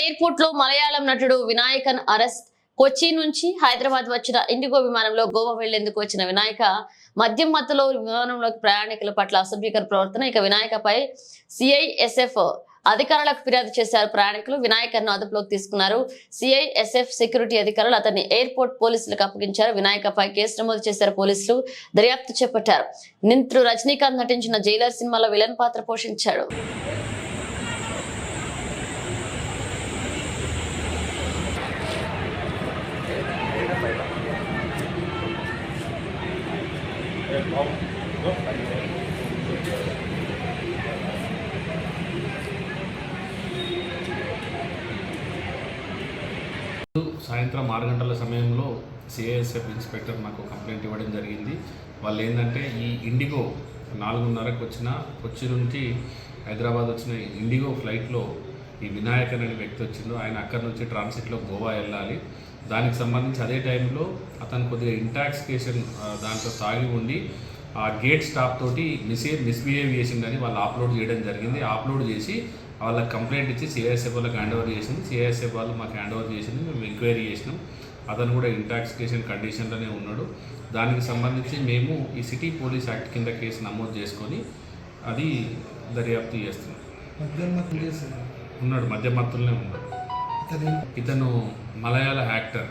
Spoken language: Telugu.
ఎయిర్పోర్ట్లో మలయాళం నటుడు వినాయకన్ అరెస్ట్. కొచ్చి నుంచి హైదరాబాద్ వచ్చిన ఇండిగో విమానంలో గోవా వెళ్ళేందుకు వచ్చిన వినాయక మద్యం మత్తులో విమానంలోకి ప్రయాణికుల పట్ల అసభ్యకర ప్రవర్తన. ఇక వినాయకపై సిఐఎస్ఎఫ్ అధికారులకు ఫిర్యాదు చేశారు ప్రయాణికులు. వినాయకర్ను అదుపులోకి తీసుకున్నారు. సిఐఎస్ఎఫ్ సెక్యూరిటీ అధికారులు అతన్ని ఎయిర్పోర్ట్ పోలీసులకు అప్పగించారు. వినాయకపై కేసు నమోదు చేశారు పోలీసులు. దర్యాప్తు చేపట్టారు. నింత్రు రజనీకాంత్ నటించిన జైలర్ సినిమాలో విలన్ పాత్ర పోషించాడు. సాయంత్రం ఆరు గంటల సమయంలో సిఐఎస్ఎఫ్ ఇన్స్పెక్టర్ నాకు కంప్లైంట్ ఇవ్వడం జరిగింది. వాళ్ళు ఏంటంటే ఈ ఇండిగో నాలుగున్నరకు వచ్చిన కొచ్చి నుంచి హైదరాబాద్ వచ్చిన ఇండిగో ఫ్లైట్లో ఈ వినాయక్ అనే వ్యక్తి వచ్చిండు ఆయన అక్కడి నుంచి ట్రాన్సిట్లో గోవా వెళ్ళాలి. దానికి సంబంధించి అదే టైంలో అతను కొద్దిగా ఇంటాక్సికేషన్ దాంట్లో తాగి ఉండి ఆ గేట్ స్టాప్ తోటి మిసే మిస్బిహేవ్ చేసిందని వాళ్ళు అప్లోడ్ చేయడం జరిగింది. అప్లోడ్ చేసి వాళ్ళకి కంప్లైంట్ ఇచ్చి సిఐఎస్ఎఫ్ వాళ్ళకి హ్యాండ్ ఓవర్ చేసింది. సిఐఎస్ఎఫ్ వాళ్ళు మాకు హ్యాండ్ ఓవర్ చేసింది. మేము ఎంక్వైరీ చేసినాం. అతను కూడా ఇంటాక్సికేషన్ కండిషన్లోనే ఉన్నాడు. దానికి సంబంధించి మేము ఈ సిటీ పోలీస్ యాక్ట్ కింద కేసు నమోదు చేసుకొని అది దర్యాప్తు చేస్తున్నాం. ఉన్నాడు మధ్య మత్తులనే ఉన్నాడు ఇతను మలయాళ యాక్టర్.